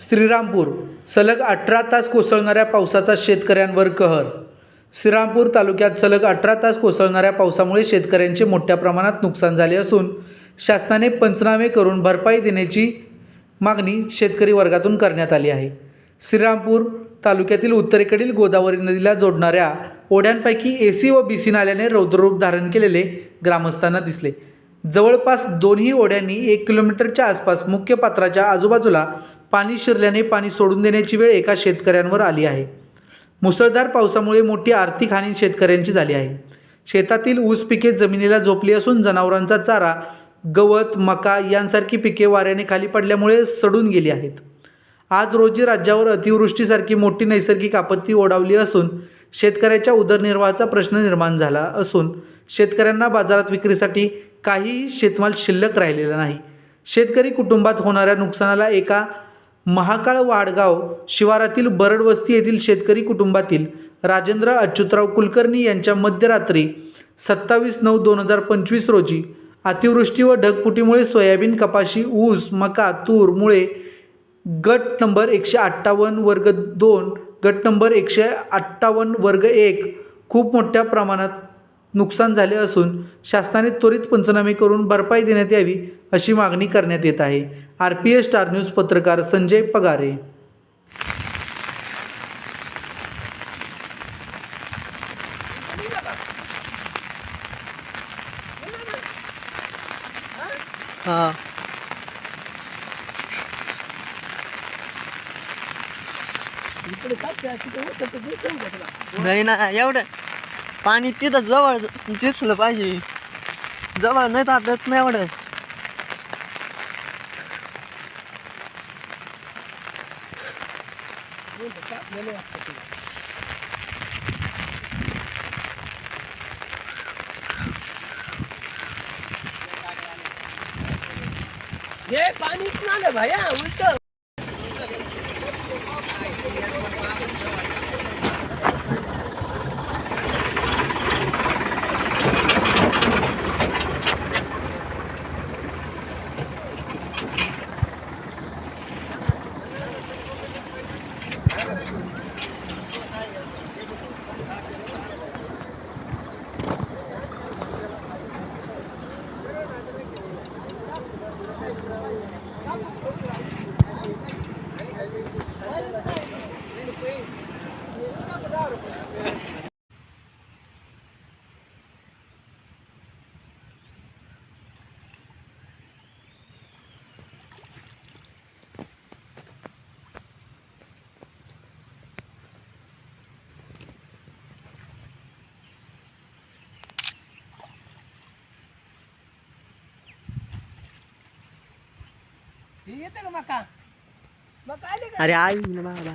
श्रीरामपूर सलग अठरा तास कोसळणाऱ्या पावसाचा शेतकऱ्यांवर कहर. श्रीरामपूर तालुक्यात सलग अठरा तास कोसळणाऱ्या पावसामुळे शेतकऱ्यांचे मोठ्या प्रमाणात नुकसान झाले असून शासनाने पंचनामे करून भरपाई देण्याची मागणी शेतकरी वर्गातून करण्यात आली आहे. श्रीरामपूर तालुक्यातील उत्तरेकडील गोदावरी नदीला जोडणाऱ्या ओढ्यांपैकी ए सी व बी सी नाल्याने रौद्ररूप धारण केलेले ग्रामस्थांना दिसले. जवळपास दोन्ही ओढ्यांनी एक किलोमीटरच्या आसपास मुख्य पात्राच्या आजूबाजूला पाणी शिरल्याने पाणी सोडून देण्याची वेळ एका शेतकऱ्यांवर आली आहे. मुसळधार पावसामुळे मोठी आर्थिक हानी शेतकऱ्यांची झाली आहे. शेतातील ऊस पिके जमिनीला झोपली असून जनावरांचा चारा गवत मका यांसारखी पिके वाऱ्याने खाली पडल्यामुळे सडून गेली आहेत. आज रोजी राज्यावर अतिवृष्टीसारखी मोठी नैसर्गिक आपत्ती ओढावली असून शेतकऱ्याच्या उदरनिर्वाहाचा प्रश्न निर्माण झाला असून शेतकऱ्यांना बाजारात विक्रीसाठी काहीही शेतमाल शिल्लक राहिलेला नाही. शेतकरी कुटुंबात होणाऱ्या नुकसानाला एका महाकाळ वाडगाव शिवारातील बरडवस्ती येथील शेतकरी कुटुंबातील राजेंद्र अच्युतराव कुलकर्णी यांच्या मध्यरात्री सत्तावीस नऊ दोन हजार पंचवीस रोजी अतिवृष्टी व ढगफुटीमुळे सोयाबीन कपाशी ऊस मका तूर मुळे गट नंबर एकशे अठ्ठावन्न वर्ग दोन गट नंबर एकशे अठ्ठावन्न वर्ग एक खूप मोठ्या प्रमाणात नुकसान झाले असून शासनाने त्वरित पंचनामे करून भरपाई देण्यात यावी अशी मागणी करण्यात येत आहे. R P S star news पत्रकार संजय पगारे. हा. नाही ना एवढं. पाणी तिथं जवळ दिसलं पाहिजे. जवळ नाही तर नाही एवढं. हे पाणीच आलं भया उलट. येतं का मका? मका आले का? अरे आई ना बाबा.